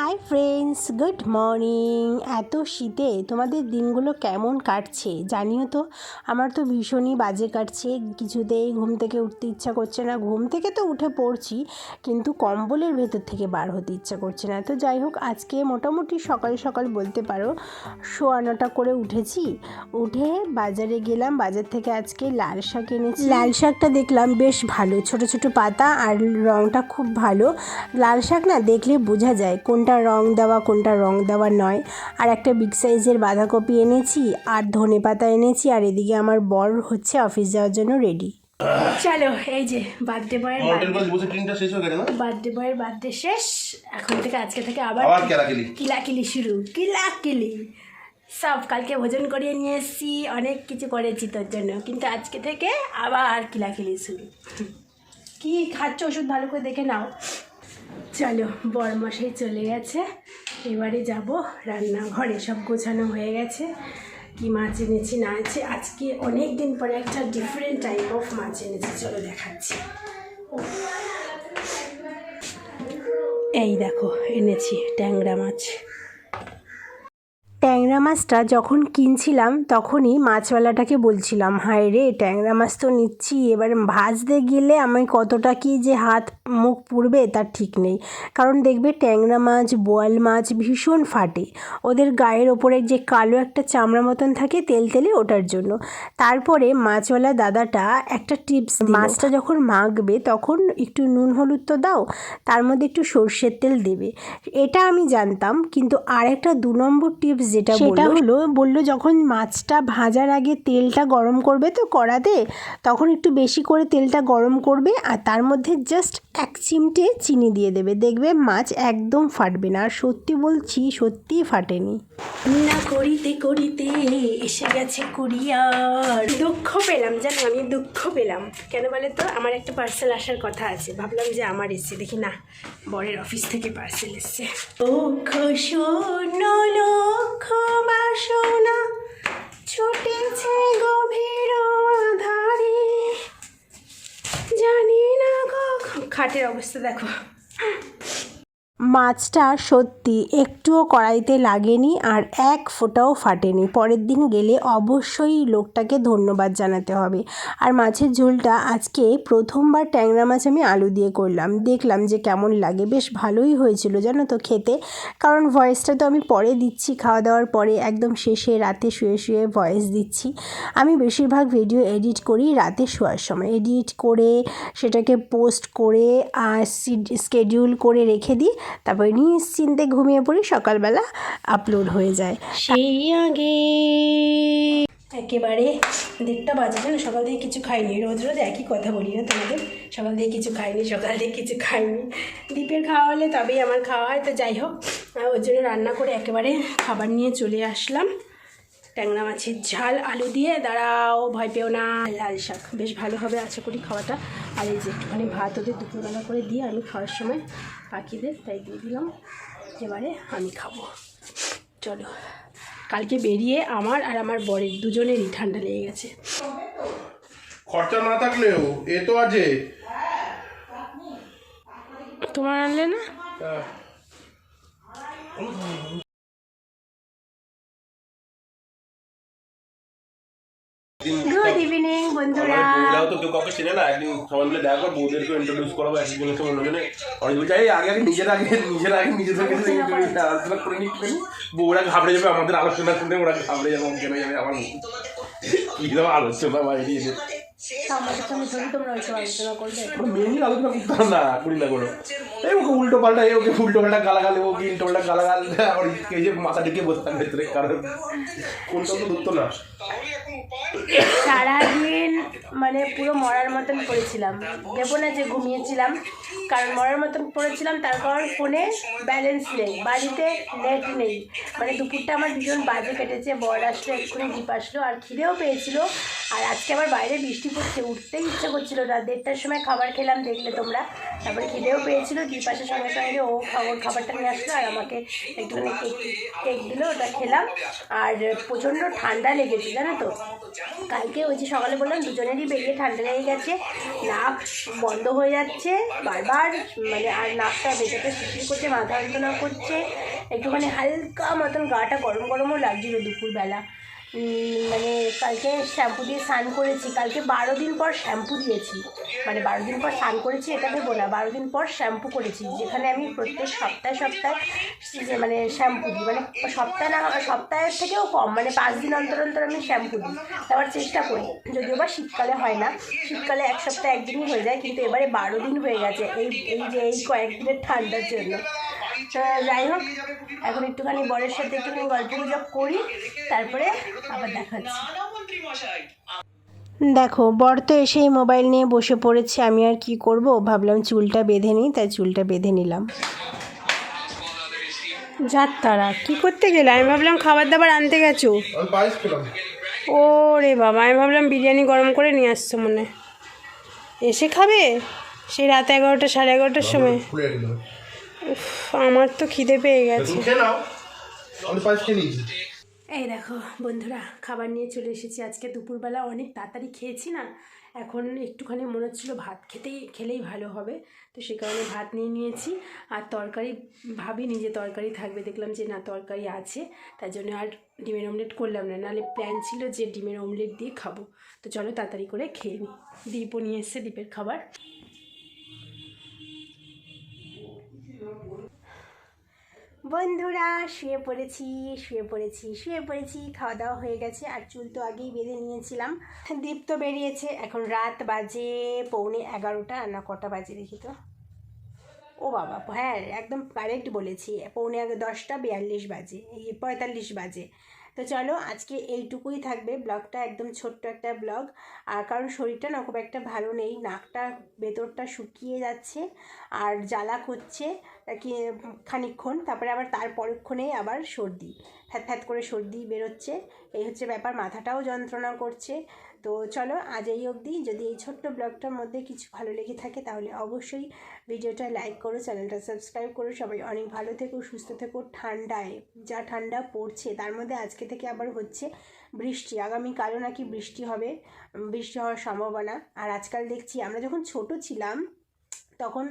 Hi friends good morning এত শীতে তোমাদের দিনগুলো কেমন কাটছে? জানিও তো, আমার তো ভীষণই বাজে কাটছে। কিছুতেই ঘুম থেকে উঠতে ইচ্ছা করছে না। ঘুম থেকে তো উঠে পড়ছি, কিন্তু কম্বলের ভেতর থেকে বার হতে ইচ্ছা করছে না। তো যাই হোক, আজকে মোটামুটি সকাল সকাল বলতে পারো, সোয়া নটা করে উঠেছি। উঠে বাজারে গেলাম। বাজার থেকে আজকে লাল শাক এনেছি। লাল শাকটা দেখলাম বেশ ভালো। ছোট ছোট পাতা আর রঙটা খুব ভালো। লাল শাক না দেখলে বোঝা যায় কোনটা রং দেওয়া কোনটা রং দেওয়া নয়। আর একটা বিগ সাইজের বাঁধাকপি এনেছি আর ধনে পাতা এনেছি আর এদিকে আমার বর হচ্ছে অফিস যাওয়ার জন্য রেডি চলো এই যে বার্থডে বয়ের মডেল বাস বসে ট্রেনটা শেষ হয়ে গেছে না? বার্থডে বয়ের বার্থডে শেষ এখন থেকে আজকে থেকে আবার কিলাকিলি শুরু কিলাকিলি। সব কালকে ভোজন করিয়ে নিয়ে এসেছি অনেক কিছু করেছি তোর জন্য কিন্তু আজকে থেকে আবার কিলাকিলি শুরু। কি খাচ্ছ ওষুধ ভালো করে দেখে নাও। চলো, বরমশাই চলে গেছে। এবারে যাব রান্নাঘরে, সব গোছানো হয়ে গেছে। কি মাছ এনেছি, না আছে আজকে অনেক দিন পরে একটা ডিফারেন্ট টাইপ অফ মাছ এনেছি, চলো দেখাচ্ছি। এই দেখো, এনেছি ট্যাংরা মাছ। ট্যাংরা মাছটা যখন কিনছিলাম, তখনই মাছওয়ালাটাকে বলছিলাম, হায় রে, ট্যাংরা মাছ তো নিচ্ছি, এবার ভাজতে গেলে আমি কতটা কি যে হাত মুখ পুড়বে তার ঠিক নেই। কারণ দেখবে ট্যাংরা মাছ, বোয়াল মাছ ভীষণ ফাটে। ওদের গায়ের ওপরে যে কালো একটা চামড়া মতন থাকে, তেল তেলে ওটার জন্য। তারপরে মাছওয়ালা দাদাটা একটা টিপস মাছটা যখন মাখবে, তখন একটু নুন হলুদ তো দাও, তার মধ্যে একটু সর্ষের তেল দেবে। এটা আমি জানতাম, কিন্তু আর একটা দু নম্বর টিপস যেটা সেটা হলো বলল যখন মাছটা ভাজার আগে তেলটা গরম করবে তো কড়াতে তখন একটু বেশি করে তেলটা গরম করবে আর তার মধ্যে জাস্ট এক চিমটে চিনি দিয়ে দেবে। দেখবে মাছ একদম ফাটবে না। আর সত্যি বলছি সত্যিই ফাটেনি। না করিতে করিতে এসে গেছে কুরিয়ার দুঃখ পেলাম জানো আমি দুঃখ পেলাম। কেন বলে তো? আমার একটা পার্সেল আসার কথা আছে। ভাবলাম যে আমার এসছে। দেখি না বরের অফিস থেকে পার্সেল এসছে। লক্ষ শূন্য খাটের অবস্থা দেখো মাছটা সত্যি একটুও কড়াইতে লাগেনি আর এক ফোঁটাও ফাটেনি। পরের দিন গেলে অবশ্যই লোকটাকে ধন্যবাদ জানাতে হবে। আর মাছের ঝোলটা আজকে প্রথমবার ট্যাংরা মাছ আমি আলু দিয়ে করলাম। দেখলাম যে কেমন লাগে। বেশ ভালোই হয়েছিল জানো তো খেতে। কারণ ভয়েসটা তো আমি পরে দিচ্ছি। খাওয়া দাওয়ার পরে একদম শেষে রাতে শুয়ে শুয়ে ভয়েস দিচ্ছি। আমি বেশিরভাগ ভিডিও এডিট করি রাতে শোয়ার সময়। এডিট করে সেটাকে পোস্ট করে আর স্কেডিউল করে রেখে দিই। তারপরে নিশ্চিন্তে ঘুমিয়ে পড়ি সকালবেলা আপলোড হয়ে যায়। সেই আগে। একেবারে দেড়টা বাজে যেন সকাল থেকে কিছু খাইনি। রোজ রোজ একই কথা বলি না তোমাদের সকাল থেকে কিছু খাইনি সকাল থেকে কিছু খাইনি। দ্বীপের খাওয়া হলে তবেই আমার খাওয়া হয় তো যাই হোক ওর জন্য রান্না করে একেবারে খাবার নিয়ে চলে আসলাম। ট্যাংরা মাছের ঝাল আলু দিয়ে। দাঁড়াও ভয় পেও না। লাল শাক। বেশ ভালোভাবে হবে আশা করি খাওয়াটা। আর এই যে একটুখানি ভাত ওদের দুপুরবেলা করে দিয়ে আমি খাওয়ার সময় পাখিদের তাই দিয়ে দিলাম। এবারে আমি খাব। চলো। কালকে বেরিয়ে আমার আর আমার বরের দুজনেরই ঠান্ডা লেগে গেছে। খরচা না থাকলেও এ তো আছে। তোমার আনলে না? গুড ইভিনিং বন্ধুরা। বউরাও তো কেউ কাউকে চেনে না একদিন সবাই মিলে দেখা কর বউদেরকে ইন্ট্রোডিউস করাবো একজনের সঙ্গে অন্যজনে অনেক বলছে এই আগে আগে নিজের আগে নিজের আগে নিজেদেরকে আলোচনা করে নিচ্ছি বউরা ঘাবড়ে যাবে আমাদের আলোচনা শুনে ওরা ঘাবড়ে যাবে কেন যাবে আমার কি দাও আলোচনা বাইরে এসে আমাদের সঙ্গে ধরি তোমরা ওইসব আলোচনা করবে। মেনলি আলোচনা করতাম না করি না কোনো। এই ওকে উল্টো পাল্টা এই ওকে উল্টো পাল্টা গালাগাল ওকে উল্টো পাল্টা গালাগাল আর এই যে মাথা ঢেকে বসে থাকবে ভেতরে কারণ। কোনটা তো ধরতো না। সারাদিন মানে পুরো মরার মতন পড়েছিলাম। দেবো না যে ঘুমিয়েছিলাম কারণ মরার মতন পড়েছিলাম তারপর ফোনে ব্যালেন্স নেই বাড়িতে নেট নেই। মানে দুপুরটা আমার ভীষণ বাজে কেটেছে বর আসলো এক্ষুনি জিপ আসলো আর খিদেও পেয়েছিল। আর আজকে আবার বাইরে বৃষ্টি পড়ছে উঠতেই ইচ্ছে করছিল না। দেড়টার সময় খাবার খেলাম, দেখলে তোমরা। তারপরে খিদেও পেয়েছিল বিপাশের সঙ্গে সঙ্গে ও খাবার খাবারটা নিয়ে আসলো আর আমাকে একটুখানি কেক কেক দিলো, ওটা খেলাম। আর প্রচণ্ড ঠান্ডা লেগেছে, জানো তো। কালকে ওই যে সকালে বললাম, দুজনেরই বেরিয়ে ঠান্ডা লেগে গেছে। নাক বন্ধ হয়ে যাচ্ছে, বারবার মানে আর নাকটা বেঁচেতে শিশির করছে, মাথা যন্ত্রণা করছে। একটুখানি হালকা মতন গাটা গরম গরমও লাগছিল দুপুরবেলা। মানে কালকে শ্যাম্পু দিয়ে স্নান করেছি। কালকে বারো দিন পর শ্যাম্পু দিয়েছি। মানে বারো দিন পর স্নান করেছি, এটা দেবো না। বারো দিন পর শ্যাম্পু করেছি, যেখানে আমি প্রত্যেক সপ্তাহে সপ্তাহে মানে শ্যাম্পু দিই। মানে সপ্তাহে না, সপ্তাহের থেকেও কম। মানে পাঁচ দিন অন্তর অন্তর আমি শ্যাম্পু দিই। দেওয়ার চেষ্টা করি। যদিও বা শীতকালে হয় না। শীতকালে এক সপ্তাহে একদিনই হয়ে যায়, কিন্তু এবারে বারো দিন হয়ে গেছে। এই এই যে এই কয়েকদিনের ঠান্ডার জন্য। তো যাই হোক এখন একটুখানি বরের সাথে একটুখানি গল্প গুজব করি তারপরে আবার দেখাচ্ছি দেখো বর তো এসেই মোবাইল নিয়ে বসে পড়েছে আমি আর কি করব? ভাবলাম চুলটা বেঁধে নিই তাই চুলটা বেঁধে নিলাম। যাক তারা কি করতে গেলে? আমি ভাবলাম খাবার দাবার আনতে গেছো। ও রে বাবা আমি ভাবলাম বিরিয়ানি গরম করে নিয়ে আসছো মনে এসে খাবে? সেই রাত এগারোটা সাড়ে এগারোটার সময়। আমার তো খিদে পেয়ে গেছে। এই দেখো বন্ধুরা খাবার নিয়ে চলে এসেছি। আজকে দুপুরবেলা অনেক তাড়াতাড়ি খেয়েছি না এখন একটুখানি মনে হচ্ছিল ভাত খেতেই খেলেই ভালো হবে তো সে কারণে ভাত নিয়ে নিয়েছি। আর তরকারি ভাবিনি যে তরকারি থাকবে দেখলাম যে না তরকারি আছে তাই জন্য আর ডিমের অমলেট করলাম না নাহলে প্ল্যান ছিল যে ডিমের অমলেট দিয়ে খাব। তো চলো তাড়াতাড়ি করে খেয়ে নিই দীপও নিয়ে এসছে দীপের খাবার। বন্ধুরা, শুয়ে পড়েছি শুয়ে পড়েছি শুয়ে পড়েছি। খাওয়া দাওয়া হয়ে গেছে আর চুল তো আগেই বেঁধে নিয়েছিলাম। দীপ তো বেরিয়েছে, এখন রাত বাজে পৌনে এগারোটা, না কটা বাজে দেখি তো। ও বাবা হ্যাঁ একদম কারেক্ট বলেছি। পৌনে দশটা বিয়াল্লিশ বাজে, এই পঁয়তাল্লিশ বাজে। তো চলো আজকে এইটুকুই থাকবে। ব্লগটা একদম ছোট্ট একটা ব্লগ। আর কারণ শরীরটা না খুব একটা ভালো নেই, নাকটা, ভেতরটা শুকিয়ে যাচ্ছে আর জ্বালা করছে কি খানিকক্ষণ। তারপরে আবার তার পরক্ষণেই আবার সর্দি, ফ্যাত ফ্যাত করে সর্দি বেরোচ্ছে। এই হচ্ছে ব্যাপার, মাথাটাও যন্ত্রণা করছে। তো চলো আজ এই অবধি। যদি এই ছোট্ট ব্লগটার মধ্যে কিছু ভালো লেগে থাকে, তাহলে অবশ্যই ভিডিওটা লাইক করো, চ্যানেলটা সাবস্ক্রাইব করো। সবাই অনেক ভালো থেকো, সুস্থ থেকো। ঠান্ডায়, যা ঠান্ডা পড়ছে, তার মধ্যে আজকে থেকে আবার হচ্ছে বৃষ্টি। আগামীকালও নাকি বৃষ্টি হবে, বৃষ্টি হওয়ার সম্ভাবনা। আর আজকাল দেখছি, আমরা যখন ছোট ছিলাম তখন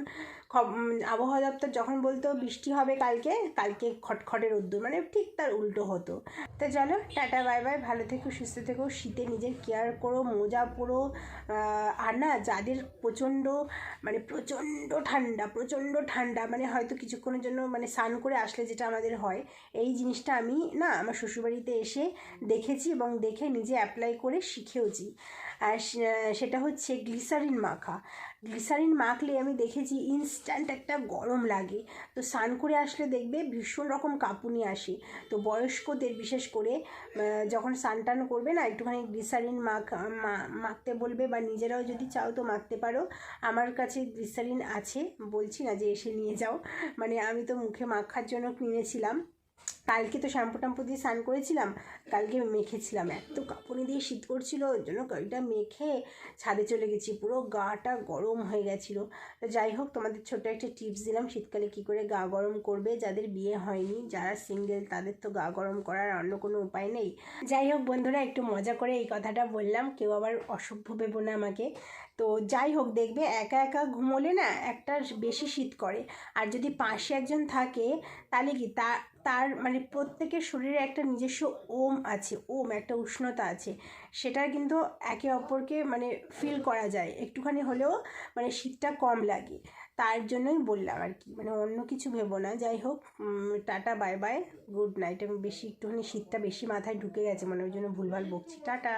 আবহাওয়া দপ্তর যখন বলতো বৃষ্টি হবে কালকে কালকে খটখটে রোদ্দুর মানে ঠিক তার উল্টো হতো। তো চলো, টাটা, বাই বাই, ভালো থেকো, সুস্থ থেকো, শীতে নিজের কেয়ার করো, মোজা পরো আর না, যাদের প্রচণ্ড মানে প্রচণ্ড ঠান্ডা প্রচণ্ড ঠান্ডা মানে হয়তো কিছুক্ষণের জন্য মানে স্নান করে আসলে যেটা আমাদের হয়, এই জিনিসটা আমি না আমার শ্বশুরবাড়িতে এসে দেখেছি এবং দেখে নিজে অ্যাপ্লাই করে শিখেওছি। আর সেটা হচ্ছে গ্লিসারিন মাখা। গ্লিসারিন মাখলে আমি দেখেছি ইনস্ট্যান্ট একটা গরম লাগে। তো স্নান করে আসলে দেখবে ভীষণ রকম কাঁপুনি আসে। তো বয়স্কদের বিশেষ করে যখন স্নান টান করবে না, একটুখানি গ্লিসারিন মাখ মাখতে বলবে বা নিজেরাও যদি চাও তো মাখতে পারো। আমার কাছে গ্লিসারিন আছে, বলছি না যে এসে নিয়ে যাও। মানে আমি তো মুখে মাখার জন্য কিনেছিলাম। কালকে তো শ্যাম্পু ট্যাম্পু দিয়ে স্নান করেছিলাম, কালকে মেখেছিলাম। এত কাঁপুনি দিয়ে শীত করছিল, ওই জন্য ওইটা মেখে ছাদে চলে গেছি। পুরো গাটা গরম হয়ে গেছিল। তো যাই হোক, তোমাদের ছোট একটা টিপস দিলাম, শীতকালে কি করে গা গরম করবে যাদের বিয়ে হয়নি, যারা সিঙ্গেল তাদের তো গা গরম করার অন্য কোনো উপায় নেই। যাই হোক বন্ধুরা, একটু মজা করে এই কথাটা বললাম, কেউ আবার অসভ্য ভেবো না আমাকে। তো যাই হোক, দেখবে একা একা ঘুমোলে না একটা বেশি শীত করে। আর যদি পাশে একজন থাকে, তাহলে কি? তা তার মানে প্রত্যেকের শরীরে একটা নিজস্ব ওম আছে, ওম একটা উষ্ণতা আছে। সেটা কিন্তু একে অপরকে মানে ফিল করা যায়। একটুখানি হলেও মানে শীতটা কম লাগে। তার জন্যই বললাম আর কি। মানে অন্য কিছু ভেবো না। যাই হোক tata bye bye good night আমি বেশি একটুখানি শীতটা বেশি মাথায় ঢুকে গেছে। মানে ওই জন্য ভুলভাল বকছি। টাটা!